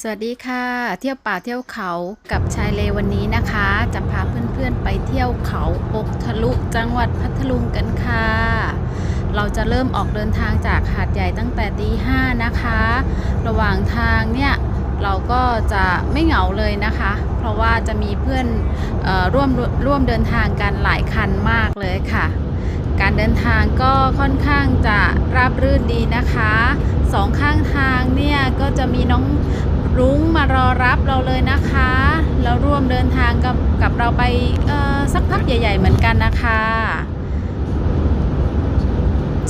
สวัสดีค่ะ เที่ยวป่าเที่ยวเขากับชายเลวันนี้นะคะ จะพาเพื่อนๆไปเที่ยวเขาอกทะลุจังหวัดพัทลุงกันค่ะ เราจะเริ่มออกเดินทางจากหาดใหญ่ตั้งแต่ตีห้านะคะ ระหว่างทางเนี่ยเราก็จะไม่เหงาเลยนะคะ เพราะว่าจะมีเพื่อนออร่วมร่วมเดินทางกันหลายคันมากเลยค่ะ การเดินทางก็ค่อนข้างจะราบรื่นดีนะคะสองข้างทางเนี่ยก็จะมีน้อง รุ้งมารอรับเราเลยนะคะแล้วร่วมเดินทางกับกับเราไปสักพักใหญ่ ๆ เหมือนกันนะคะ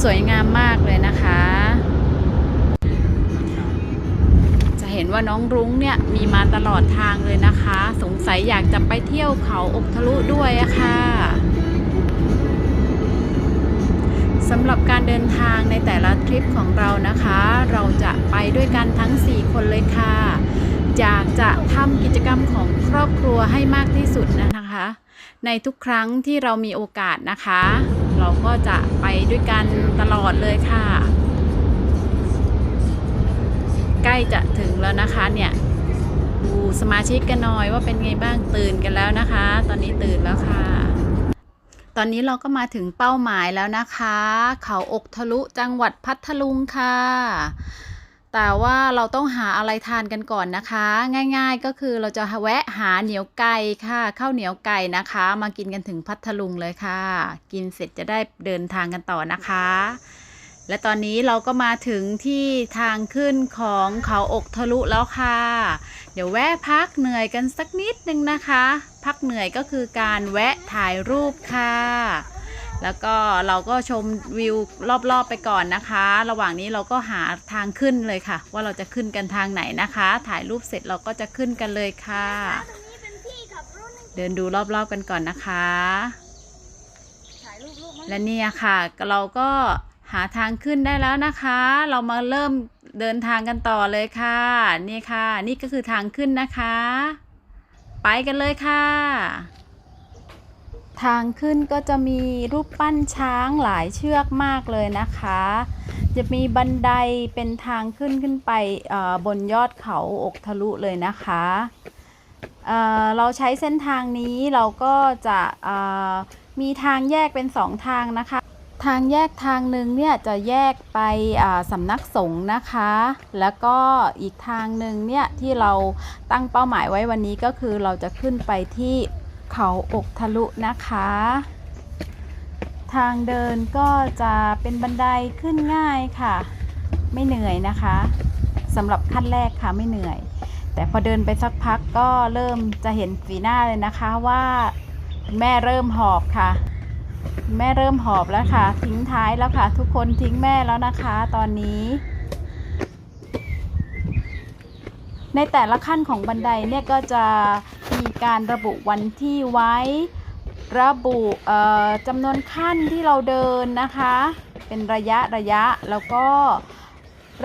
สวยงามมากเลยนะคะ จะเห็นว่าน้องรุ้งเนี่ยมีมาตลอดทางเลยนะคะ สงสัยอยากจะไปเที่ยวเขาอกทะลุด้วยอะค่ะ สำหรับการเดินทางในแต่ละทริปของเรานะคะ เราจะไปด้วยกันทั้ง 4 คนเลยค่ะ อยากจะทำกิจกรรมของครอบครัวให้มากที่สุดนะคะ ในทุกครั้งที่เรามีโอกาสนะคะ เราก็จะไปด้วยกันตลอดเลยค่ะ ใกล้จะถึงแล้วนะคะเนี่ยดูสมาชิกกันหน่อยว่าเป็นไงบ้างตื่นกันแล้วนะคะ ตอนนี้ตื่นแล้วค่ะ ตอนนี้เราก็มาถึงเป้าหมายแล้วนะคะ เขาอกทะลุจังหวัดพัทลุงค่ะ แต่ว่าเราต้องหาอะไรทานกันก่อนนะคะ ง่ายๆก็คือเราจะแวะหาเหนียวไก่ค่ะข้าวเหนียวไก่นะคะ มากินกันถึงพัทลุงเลยค่ะ กินเสร็จจะได้เดินทางกันต่อนะคะ และตอนนี้เราก็มาถึงที่ทางขึ้นของเขาอกทะลุแล้วค่ะ เดี๋ยวแวะพักเหนื่อยกันสักนิดนึงนะคะ พักเหนื่อยก็คือการแวะถ่ายรูปค่ะ แล้วก็เราก็ชมวิวรอบๆไปก่อนนะคะ ระหว่างนี้เราก็หาทางขึ้นเลยค่ะ ว่าเราจะขึ้นกันทางไหนนะคะ ถ่ายรูปเสร็จเราก็จะขึ้นกันเลยค่ะตรงนี้เป็นที่ขับรถนะเดินดูรอบๆกันก่อนนะคะถ่ายรูปรูปมั้งและเนี่ยค่ะ เราก็ หาทางขึ้นได้แล้วนะคะ เรามาเริ่มเดินทางกันต่อเลยค่ะ นี่ค่ะ นี่ก็คือทางขึ้นนะคะ ไปกันเลยค่ะ ทางขึ้นก็จะมีรูปปั้นช้างหลายเชือกมากเลยนะคะ จะมีบันไดเป็นทางขึ้นขึ้นไปบนยอดเขาอกทะลุเลยนะคะเเราใช้เส้นทางนี้เราก็จะมีทางแยกเป็นสองทางนะคะ ทางแยกทางหนึ่งเนี่ยจะแยกไปสำนักสงฆ์นะคะ แล้วก็อีกทางหนึ่งเนี่ยที่เราตั้งเป้าหมายไว้วันนี้ก็คือเราจะขึ้นไปที่เขาอกทะลุนะคะ ทางเดินก็จะเป็นบันไดขึ้นง่ายค่ะ ไม่เหนื่อยนะคะสำหรับขั้นแรกค่ะไม่เหนื่อย แต่พอเดินไปสักพักก็เริ่มจะเห็นสีหน้าเลยนะคะว่าแม่เริ่มหอบค่ะ แม่เริ่มหอบแล้วค่ะ ทิ้งท้ายแล้วค่ะ ทุกคนทิ้งแม่แล้วนะคะ ตอนนี้ ในแต่ละขั้นของบันไดเนี่ยก็จะมีการระบุวันที่ไว้ ระบุจำนวนขั้นที่เราเดินนะคะ เป็นระยะระยะแล้วก็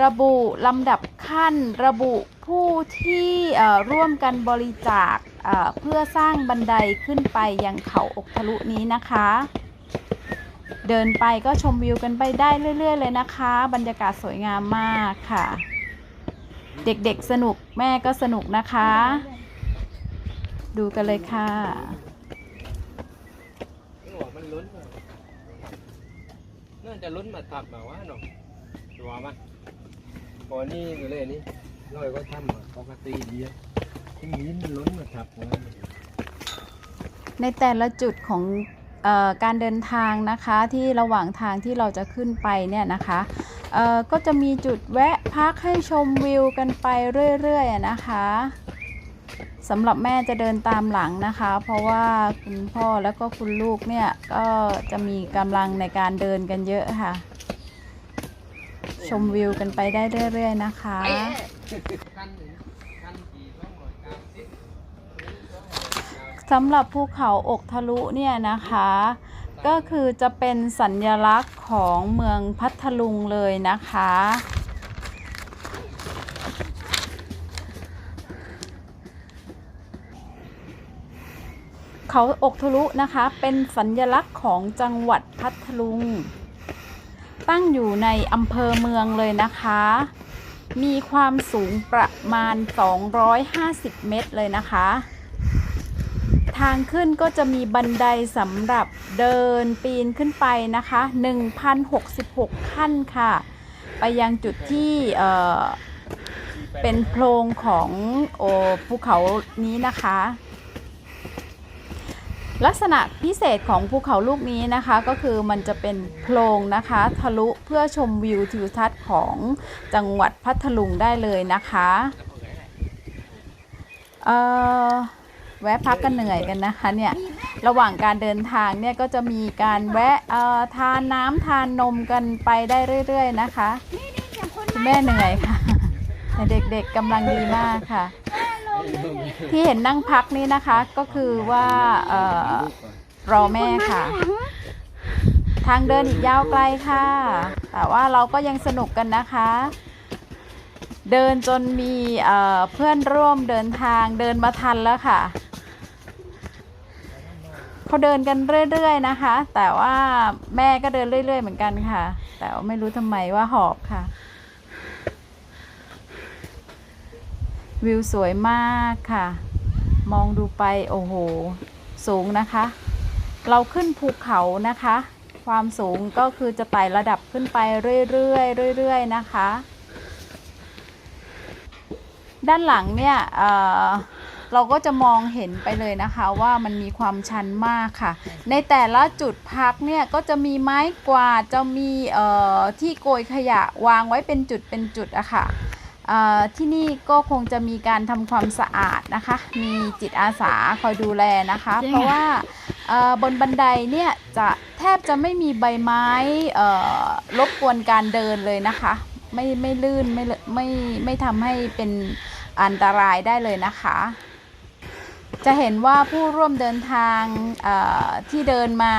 ระบุลำดับขั้น ระบุผู้ที่ร่วมกันบริจาคเพื่อสร้างบันไดขึ้นไปยังเขาอกทะลุนี้นะคะ เดินไปก็ชมวิวกันไปได้เรื่อย ๆ เลยนะคะ บรรยากาศสวยงามมากค่ะ เด็กๆสนุกแม่ก็สนุกนะคะ ดูกันเลยค่ะหัวมันลุ้นมาน่าจะลุ้นมาทับมาว่าหนอตัวมันพอนี่ก็เลยนี่ร้อยก็ทำอะปกติดีอะที่มิ้นมันลุ้นมาทับมาในแต่ละจุดของเออ การเดินทางนะคะที่ระหว่างทางที่เราจะขึ้นไปเนี่ยนะคะก็จะมีจุดแวะพักให้ชมวิวกันไปเรื่อยๆนะคะสำหรับแม่จะเดินตามหลังนะคะ เพราะว่าคุณพ่อแล้วก็คุณลูกเนี่ยก็จะมีกำลังในการเดินกันเยอะค่ะ ชมวิวกันไปได้เรื่อยๆนะคะ สำหรับภูเขาอกทะลุเนี่ยนะคะ ก็คือจะเป็นสัญลักษณ์ของเมืองพัทลุงเลยนะคะ เขาอกทะลุนะคะเป็นสัญลักษณ์ของจังหวัดพัทลุง ตั้งอยู่ในอำเภอเมืองเลยนะคะ มีความสูงประมาณ 250 เมตรเลยนะคะ ทางขึ้นก็จะมีบันไดสำหรับเดินปีนขึ้นไปนะคะ1,066 ขั้นค่ะ ไปยังจุดที่เออเป็นโพรงของโอภูเขานี้นะคะ ลักษณะพิเศษของภูเขาลูกนี้นะคะก็คือมันจะเป็นโพรงนะคะ ทะลุเพื่อชมวิวทิวทัศน์ของจังหวัดพัทลุงได้เลยนะคะ เอ่อ แวะพักกันเหนื่อยกันนะคะเนี่ยระหว่างการเดินทางเนี่ยก็จะมีการแวะทานน้ำทานนมกันไปได้เรื่อย ๆ นะคะคุณแม่เหนื่อยค่ะแต่เด็กๆกำลังดีมากค่ะ ที่เห็นนั่งพักนี่นะคะก็คือว่าเออรอแม่ค่ะ ทางเดินอีกยาวไกลค่ะ แต่ว่าเราก็ยังสนุกกันนะคะ เดินจนมีเเพื่อนร่วมเดินทางเดินมาทันแล้วค่ะ เขาเดินกันเรื่อย ๆ นะคะ แต่ว่าแม่ก็เดินเรื่อย ๆ เหมือนกันค่ะ แต่ว่าไม่รู้ทำไมว่าหอบค่ะ วิวสวยมากค่ะ มองดูไปโอ้โห สูงนะคะ เราขึ้นภูเขานะคะ ความสูงก็คือจะไต่ระดับขึ้นไปเรื่อยๆเรื่อยๆนะคะ ด้านหลังเนี่ยเอ่อ เราก็จะมองเห็นไปเลยนะคะว่ามันมีความชันมากค่ะ ในแต่ละจุดพักเนี่ยก็จะมีไม้กวาดจะมีเอ่อที่โกยขยะวางไว้เป็นจุดเป็นจุดอะค่ะเอ่อที่นี่ก็คงจะมีการทำความสะอาดนะคะ มีจิตอาสาคอยดูแลนะคะจริงเพราะว่าเอ่อบนบันไดเนี่ยจะแทบจะไม่มีใบไม้เอ่อรบกวนการเดินเลยนะคะ ไม่ไม่ลื่นไม่เลไม่ไม่ทำให้เป็นอันตรายได้เลยนะคะ จะเห็นว่าผู้ร่วมเดินทางที่เดินมา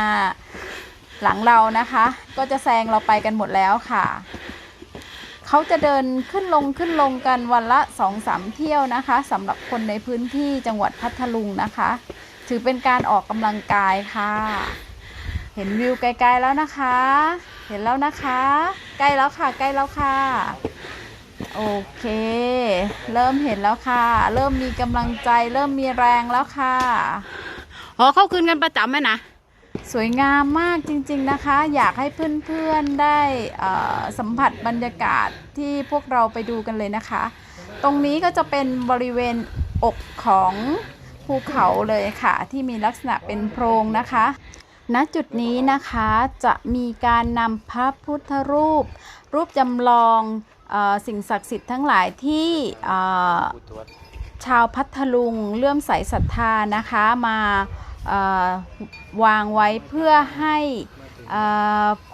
หลังเรานะคะ ก็จะแซงเราไปกันหมดแล้วค่ะเขาจะเดินขึ้นลงขึ้นลงกันวันละ2องสามเที่ยวนะคะสำหรับคนในพื้นที่จังหวัดพัทลุงนะคะ ถือเป็นการออกกำลังกายค่ะ เห็นวิวไกลๆแล้วนะคะ เห็นแล้วนะคะ ใกล้แล้วค่ะ ใกล้แล้วค่ะ โอเค เริ่มเห็นแล้วค่ะ เริ่มมีกำลังใจ เริ่มมีแรงแล้วค่ะ อ๋อเข้าคืนกันประจำไหมนะสวยงามมากจริงๆนะคะ อยากให้เพื่อนๆได้เอ่อสัมผัสบรรยากาศที่พวกเราไปดูกันเลยนะคะ ตรงนี้ก็จะเป็นบริเวณอกของภูเขาเลยค่ะ ที่มีลักษณะเป็นโพรงนะคะ ณจุดนี้นะคะจะมีการนำพระพุทธรูป รูปจำลองเออ สิ่งศักดิ์สิทธิ์ทั้งหลายที่ชาวพัทลุงเลื่อมใสศรัทธานะคะมาวางไว้เพื่อให้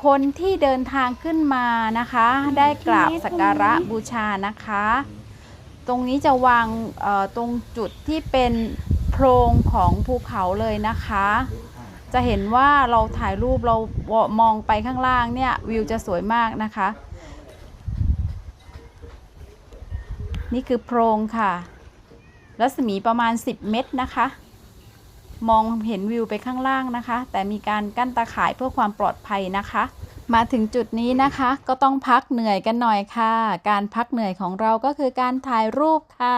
คนที่เดินทางขึ้นมานะคะ ได้กราบสักการะบูชานะคะ ตรงนี้จะวางตรงจุดที่เป็นโพรงของภูเขาเลยนะคะ จะเห็นว่าเราถ่ายรูปเรามองไปข้างล่างเนี่ยวิวจะสวยมากนะคะ นี่คือโพรงค่ะ รัศมีประมาณ 10 เมตรนะคะ มองเห็นวิวไปข้างล่างนะคะ แต่มีการกั้นตาข่ายเพื่อความปลอดภัยนะคะ มาถึงจุดนี้นะคะ ก็ต้องพักเหนื่อยกันหน่อยค่ะ การพักเหนื่อยของเราก็คือการถ่ายรูปค่ะ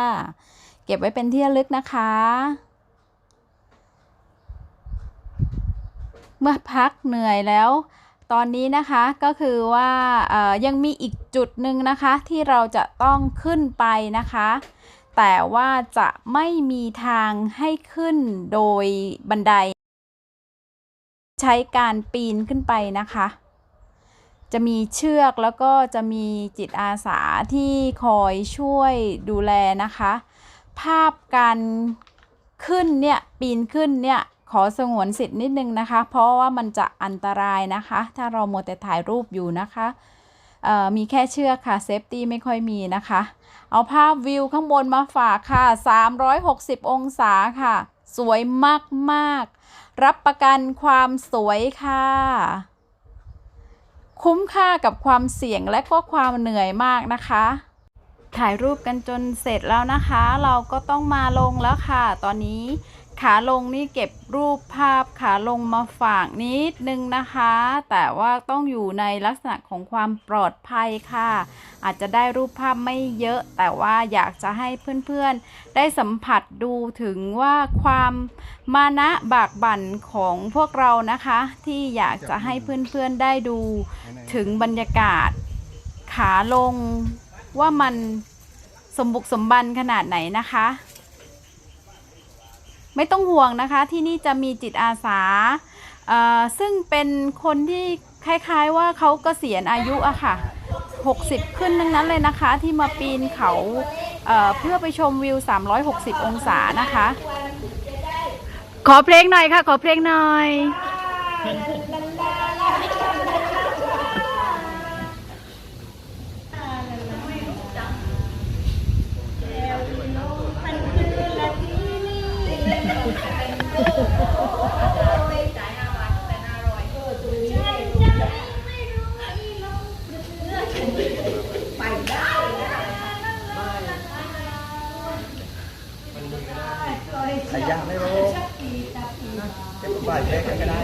เก็บไว้เป็นที่ระลึกนะคะ เมื่อพักเหนื่อยแล้ว ตอนนี้นะคะก็คือว่ายังมีอีกจุดหนึ่งนะคะที่เราจะต้องขึ้นไปนะคะ แต่ว่าจะไม่มีทางให้ขึ้นโดยบันได ใช้การปีนขึ้นไปนะคะ จะมีเชือกแล้วก็จะมีจิตอาสาที่คอยช่วยดูแลนะคะ ภาพการขึ้นเนี่ยปีนขึ้นเนี่ย ขอสงวนสิทธิ์นิดนึงนะคะ เพราะว่ามันจะอันตรายนะคะ ถ้าเราโมวแต่ถ่ายรูปอยู่นะคะมีแค่เชือกค่ะเซฟตี้ไม่ค่อยมีนะคะ เอาภาพวิวข้างบนมาฝากค่ะ 360 องศาค่ะ สวยมากๆ รับประกันความสวยค่ะ คุ้มค่ากับความเสี่ยงและก็ความเหนื่อยมากนะคะ ถ่ายรูปกันจนเสร็จแล้วนะคะ เราก็ต้องมาลงแล้วค่ะ ตอนนี้ ขาลงนี่เก็บรูปภาพขาลงมาฝากนิดนึงนะคะ แต่ว่าต้องอยู่ในลักษณะของความปลอดภัยค่ะ อาจจะได้รูปภาพไม่เยอะ แต่ว่าอยากจะให้เพื่อนๆ ได้สัมผัสดูถึงว่าความมานะบากบั่นของพวกเรานะคะ ที่อยากจะให้เพื่อนๆได้ดูถึงบรรยากาศ ขาลงว่ามันสมบุกสมบันขนาดไหนนะคะ ไม่ต้องห่วงนะคะที่นี่จะมีจิตอาสา ซึ่งเป็นคนที่คล้ายๆว่าเขากเกษียณอายุอะค่ะ 60 ขึ้นทั้งนั้นเลยนะคะ ที่มาปีนเขาเเพื่อไปชมวิว 360 องศานะคะ ขอเพลงหน่อยค่ะ ขอเพลงหน่อย ใครยากไม่รู้เป็นบ่ายแค่กันก็ได้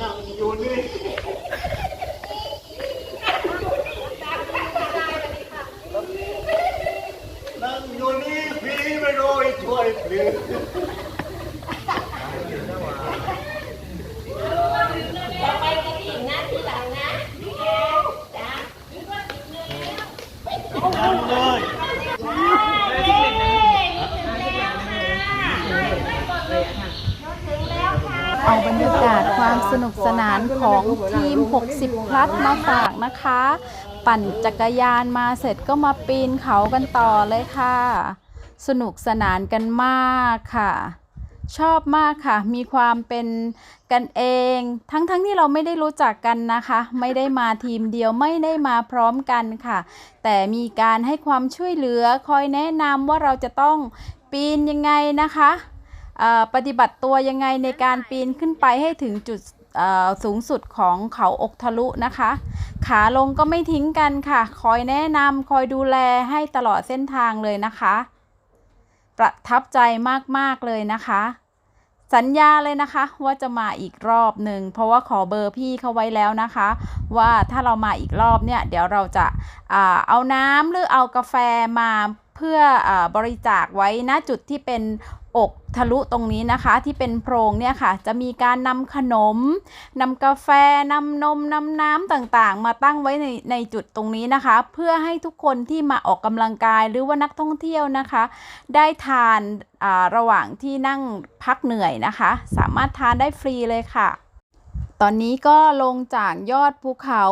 นั่งอยู่นี่นั่งอยู่นี่พี่ไม่รู้อีกช่วยหรือ เอาบรรยากาศความสนุกสนานของทีม 60 พลัสมาฝากนะคะ ปั่นจักรยานมาเสร็จก็มาปีนเขากันต่อเลยค่ะ สนุกสนานกันมากค่ะ ชอบมากค่ะ มีความเป็นกันเอง ทั้งๆทที่เราไม่ได้รู้จักกันนะคะ ไม่ได้มาทีมเดียวไม่ได้มาพร้อมกันค่ะ แต่มีการให้ความช่วยเหลือคอยแนะนำว่าเราจะต้องปีนยังไงนะคะปฏิบัติตัวยังไงในการปีนขึ้นไปให้ถึงจุด สูงสุดของเขาอกทะลุนะคะ ขาลงก็ไม่ทิ้งกันค่ะ คอยแนะนำคอยดูแลให้ตลอดเส้นทางเลยนะคะ ประทับใจมากๆเลยนะคะ สัญญาเลยนะคะ ว่าจะมาอีกรอบหนึ่งเพราะว่าขอเบอร์พี่เขาไว้แล้วนะคะ ว่าถ้าเรามาอีกรอบเนี่ย เดี๋ยวเราจะอาเอาน้ำหรือเอากาแฟมา เพื่ออบริจาคไว้ณจุดที่เป็นอกทะลุตรงนี้นะคะที่เป็นโพรงเนี่ยค่ะ จะมีการนำขนมนำกาแฟนำนมนำน้ำต่างๆ มาตั้งไว้ในในจุดตรงนี้นะคะ เพื่อให้ทุกคนที่มาออกกำลังกายหรือว่านักท่องเที่ยวนะคะ ได้ทานาระหว่างที่นั่งพักเหนื่อยนะคะ สามารถทานได้ฟรีเลยค่ะ ตอนนี้ก็ลงจากยอดภูเขา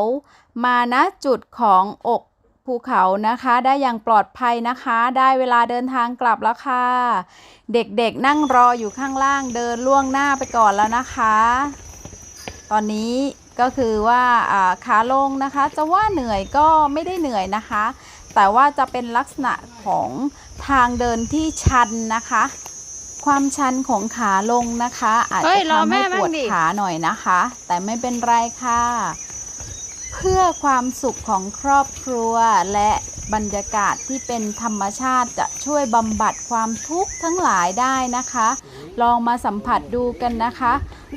มาณจุดของอก ภูเขานะคะได้อย่างปลอดภัยนะคะ ได้เวลาเดินทางกลับแล้วค่ะ เด็กๆนั่งรออยู่ข้างล่างเดินล่วงหน้าไปก่อนแล้วนะคะ ตอนนี้ก็คือว่าอ่าขาลงนะคะ จะว่าเหนื่อยก็ไม่ได้เหนื่อยนะคะ แต่ว่าจะเป็นลักษณะของทางเดินที่ชันนะคะ ความชันของขาลงนะคะ อาจเฮ้จะยรอทำแม่ให้บ้างปวดดิขาหน่อยนะคะ แต่ไม่เป็นไรค่ะ เพื่อความสุขของครอบครัวและบรรยากาศที่เป็นธรรมชาติจะช่วยบำบัดความทุกข์ทั้งหลายได้นะคะ ลองมาสัมผัสดูกันนะคะ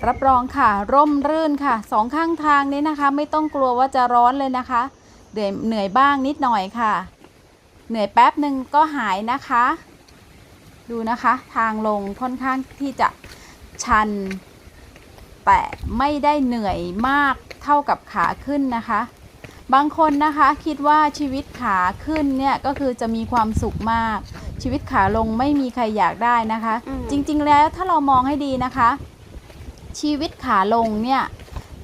รับรองค่ะ ร่มรื่นค่ะสองข้างทางนี้นะคะ ไม่ต้องกลัวว่าจะร้อนเลยนะคะเหนื่อยเหนื่อยบ้างนิดหน่อยค่ะ เหนื่อยแป๊บหนึ่งก็หายนะคะ ดูนะคะ ทางลงค่อนข้างที่จะชัน แต่ไม่ได้เหนื่อยมาก เท่ากับขาขึ้นนะคะ บางคนนะคะคิดว่าชีวิตขาขึ้นเนี่ยก็คือจะมีความสุขมาก ชีวิตขาลงไม่มีใครอยากได้นะคะอืมจริงๆแล้วถ้าเรามองให้ดีนะคะ ชีวิตขาลงเนี่ย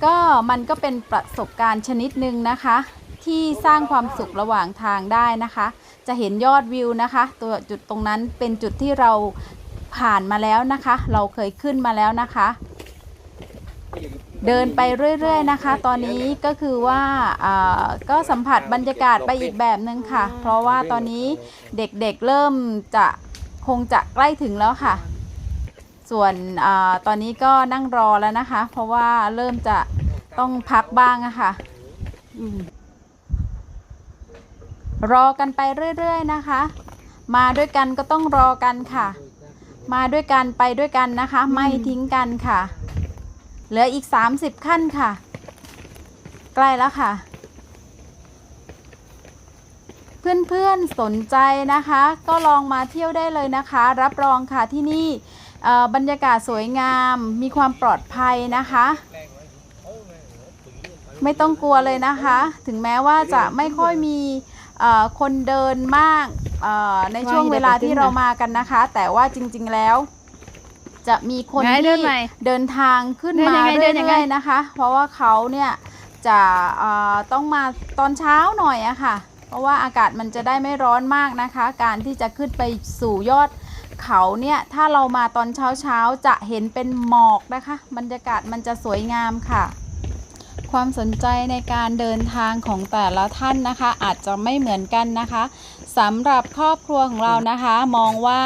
ก็มันก็เป็นประสบการณ์ชนิดหนึ่งนะคะ ที่สร้างความสุขระหว่างทางได้นะคะ จะเห็นยอดวิวนะคะ ตัวจุดตรงนั้นเป็นจุดที่เราผ่านมาแล้วนะคะ เราเคยขึ้นมาแล้วนะคะ เดินไปเรื่อยๆนะคะ ตอนนี้ก็คือว่าก็สัมผัสบรรยากาศไปอีกแบบนึงค่ะ เพราะว่าตอนนี้เด็กๆเริ่มจะคงจะใกล้ถึงแล้วค่ะ ส่วนอตอนนี้ก็นั่งรอแล้วนะคะ เพราะว่าเริ่มจะต้องพักบ้างอะค่ะรอกันไปเรื่อยๆนะคะ มาด้วยกันก็ต้องรอกันค่ะ มาด้วยกันไปด้วยกันนะคะ ไม่ทิ้งกันค่ะ เหลืออีก 30 ขั้นค่ะ ใกล้แล้วค่ะ เพื่อนๆสนใจนะคะ ก็ลองมาเที่ยวได้เลยนะคะ รับรองค่ะที่นี่เอ่อบรรยากาศสวยงามมีความปลอดภัยนะคะ ไม่ต้องกลัวเลยนะคะ ถึงแม้ว่าจะไม่ค่อยมีเอ่อคนเดินมากเอ่อในช่วงเวลาที่เรามากันนะคะ แต่ว่าจริง ๆแล้ว จะมีคนไหนเดิที่นใหม่เดินทางขึ้นเดินมายังไงเดินยังไงเรื่อยๆนะคะ เพราะว่าเขาเนี่ยจะเอ่อต้องมาตอนเช้าหน่อยอะค่ะ เพราะว่าอากาศมันจะได้ไม่ร้อนมากนะคะ การที่จะขึ้นไปสู่ยอดเขาเนี่ยถ้าเรามาตอนเช้าๆจะเห็นเป็นหมอกนะคะ บรรยากาศมันจะสวยงามค่ะ ความสนใจในการเดินทางของแต่ละท่านนะคะ อาจจะไม่เหมือนกันนะคะสำหรับครอบครัวของเรานะคะ มองว่า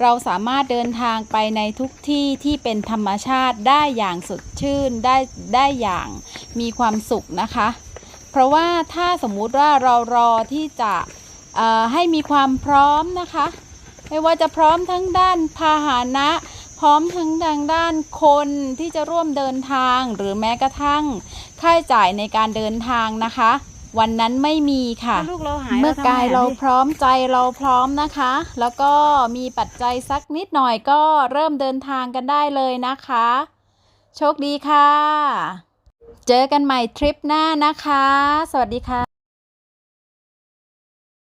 เราสามารถเดินทางไปในทุกที่ที่เป็นธรรมชาติได้อย่างสดชื่นได้ได้อย่างมีความสุขนะคะ เพราะว่าถ้าสมมุติว่าเรารอที่จะให้มีความพร้อมนะคะ ไม่ว่าจะพร้อมทั้งด้านพาหนะ พร้อมทั้งทางด้านคนที่จะร่วมเดินทางหรือแม้กระทั่งค่าใช้จ่ายในการเดินทางนะคะ วันนั้นไม่มีค่ะถ้าลูกเราหายเมื่อทำไงกายอะเราพี่พร้อมใจเราพร้อมนะคะ แล้วก็มีปัจจัยสักนิดหน่อยก็เริ่มเดินทางกันได้เลยนะคะ โชคดีค่ะ เจอกันใหม่ทริปหน้านะคะ สวัสดีค่ะ